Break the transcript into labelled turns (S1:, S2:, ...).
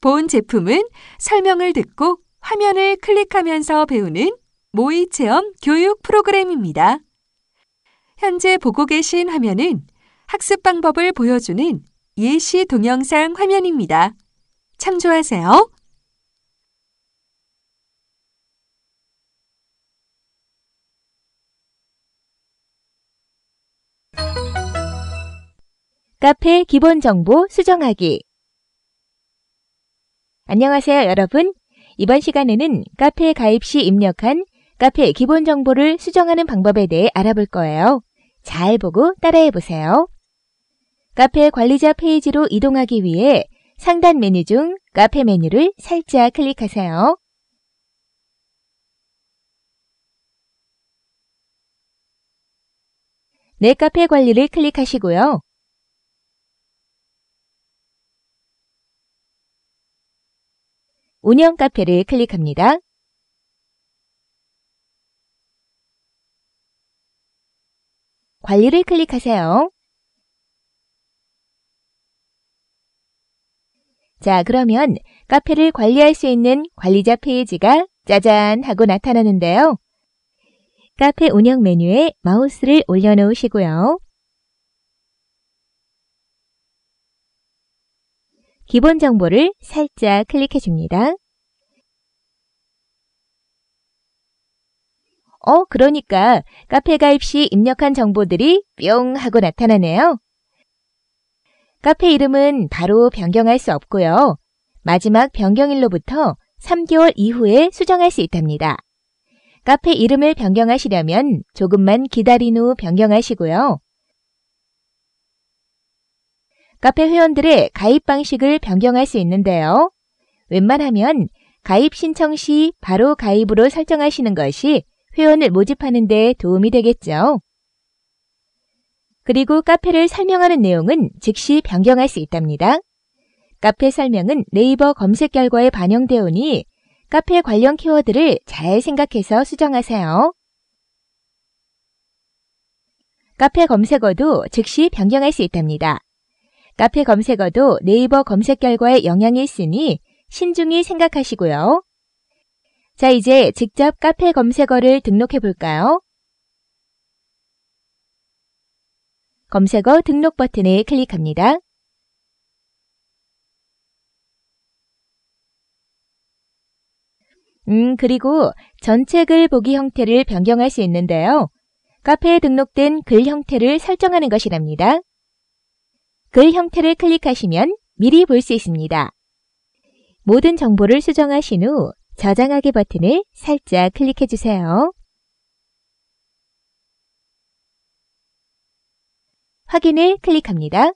S1: 본 제품은 설명을 듣고 화면을 클릭하면서 배우는 모의 체험 교육 프로그램입니다. 현재 보고 계신 화면은 학습 방법을 보여주는 예시 동영상 화면입니다. 참조하세요.
S2: 카페 기본 정보 수정하기. 안녕하세요, 여러분. 이번 시간에는 카페 가입 시 입력한 카페 기본 정보를 수정하는 방법에 대해 알아볼 거예요. 잘 보고 따라해 보세요. 카페 관리자 페이지로 이동하기 위해 상단 메뉴 중 카페 메뉴를 살짝 클릭하세요. 내 카페 관리를 클릭하시고요. 운영 카페를 클릭합니다. 관리를 클릭하세요. 자, 그러면 카페를 관리할 수 있는 관리자 페이지가 짜잔 하고 나타나는데요. 카페 운영 메뉴에 마우스를 올려놓으시고요. 기본 정보를 살짝 클릭해 줍니다. 어, 그러니까 카페 가입 시 입력한 정보들이 뿅 하고 나타나네요. 카페 이름은 바로 변경할 수 없고요. 마지막 변경일로부터 3개월 이후에 수정할 수 있답니다. 카페 이름을 변경하시려면 조금만 기다린 후 변경하시고요. 카페 회원들의 가입 방식을 변경할 수 있는데요. 웬만하면 가입 신청 시 바로 가입으로 설정하시는 것이 회원을 모집하는 데 도움이 되겠죠. 그리고 카페를 설명하는 내용은 즉시 변경할 수 있답니다. 카페 설명은 네이버 검색 결과에 반영되오니 카페 관련 키워드를 잘 생각해서 수정하세요. 카페 검색어도 즉시 변경할 수 있답니다. 카페 검색어도 네이버 검색 결과에 영향이 있으니 신중히 생각하시고요. 자, 이제 직접 카페 검색어를 등록해 볼까요? 검색어 등록 버튼을 클릭합니다. 음, 그리고 전체 글 보기 형태를 변경할 수 있는데요. 카페에 등록된 글 형태를 설정하는 것이랍니다. 글 형태를 클릭하시면 미리 볼 수 있습니다. 모든 정보를 수정하신 후 저장하기 버튼을 살짝 클릭해 주세요. 확인을 클릭합니다.